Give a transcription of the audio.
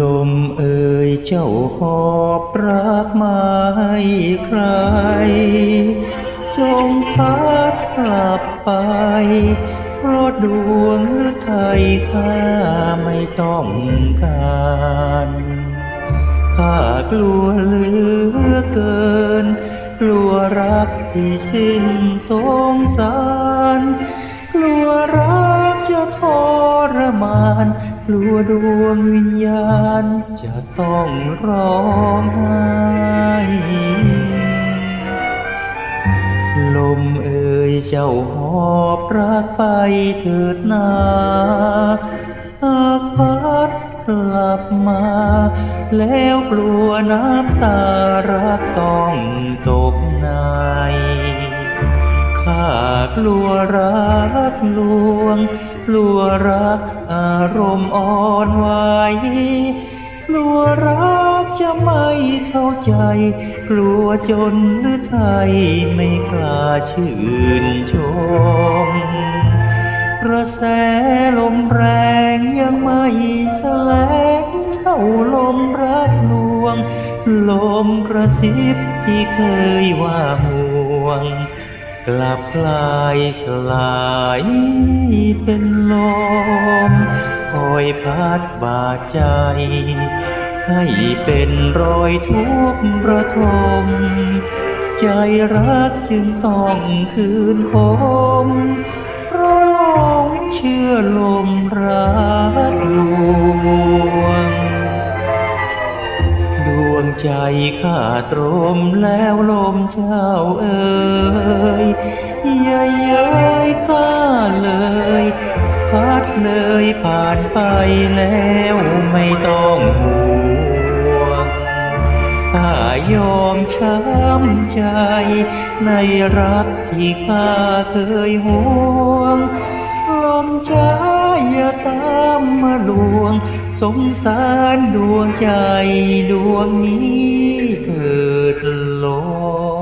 ลมเอ่ยเจ้าหอบรักมาให้ใคร จงพัดกลับไป เพราะดวงหรือไทยข้าไม่ต้องการข้ากลัวเหลือเกิน กลัวรักที่สิ้นสงสาร กลัวรัก รมาน กลัวดวงวิญญาณ จะต้องร้องไห้ลมเอ่ยเจ้าหอบรักไปเถิดนาหากพัดกลับมา แล้วกลัวน้ำตารักต้องตกในข้ากลัวรักลวง ลัวรักอารมณ์อ่อนไหวกลัวรักจะไม่เข้าใจ กลัวจนหรือไทยไม่กล้าชื่นชมกระแสลมแรงยังไม่แสลงเท่าลมรักลวง ลมกระซิบที่เคยว่าห่วง กลับกลายสลายเป็น อยพัดบาดใจ ให้เป็นรอยทุกข์ระทม ใจรักจึงต้องคืนคมเราะหลงเชื่อลมรักลวง ดวงใจข้าตรมแล้วลมเจ้าเอ่ยอย่าเย้ยข้าเลย พัดเลยผ่านไปแล้วไม่ต้องห่วงข้ายอมช้ำใจ ในรักที่ข้าเคยห่วง ลมช้าอย่าตามมาลวง สงสารดวงใจดวงนี้เถิดลง